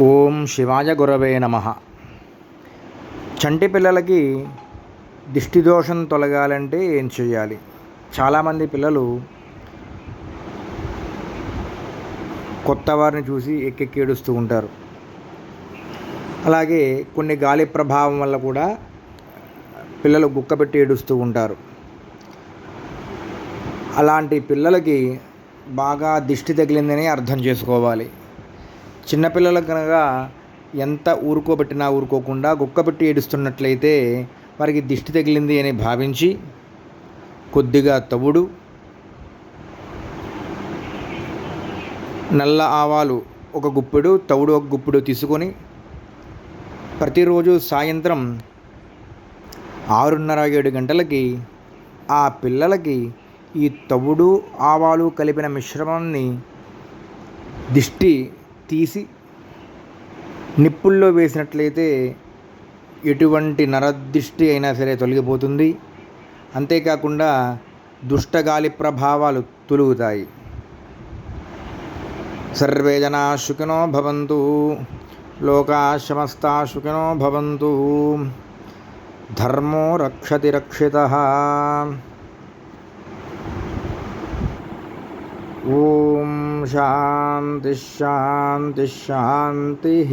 ఓం శివాయ గురవే నమ. చంటి పిల్లలకి దిష్టి దోషం తొలగాలంటే ఏం చేయాలి? చాలామంది పిల్లలు కొత్త వారిని చూసి ఎక్కెక్కి ఏడుస్తూ ఉంటారు. అలాగే కొన్ని గాలి ప్రభావం వల్ల కూడా పిల్లలు గుక్కబెట్టి ఏడుస్తూ ఉంటారు. అలాంటి పిల్లలకి బాగా దిష్టి తగిలిందని అర్థం చేసుకోవాలి. చిన్నపిల్లలకు కనుక ఎంత ఊరుకోబెట్టినా ఊరుకోకుండా గుక్కబెట్టి ఏడుస్తున్నట్లయితే వారికి దిష్టి తగిలింది అని భావించి కొద్దిగా తవుడు నల్ల ఆవాలు ఒక గుప్పెడు తవుడు ఒక గుప్పెడు తీసుకొని ప్రతిరోజు సాయంత్రం ఆరున్నర ఏడు గంటలకి ఆ పిల్లలకి ఈ తవుడు ఆవాలు కలిపిన మిశ్రమాన్ని దిష్టి తీసి నిప్పుల్లో వేసినట్లయితే ఎటువంటి నరదిష్టి అయినా సరే తొలగిపోతుంది. అంతేకాకుండా దుష్టగాలి ప్రభావాలు తొలుగుతాయి. సర్వే జనా సుఖినో భవంతు లోకా సమస్తా సుఖినో భవంతు ధర్మో రక్షతి రక్షిత. ఓం శా शांति शांति शान्तिः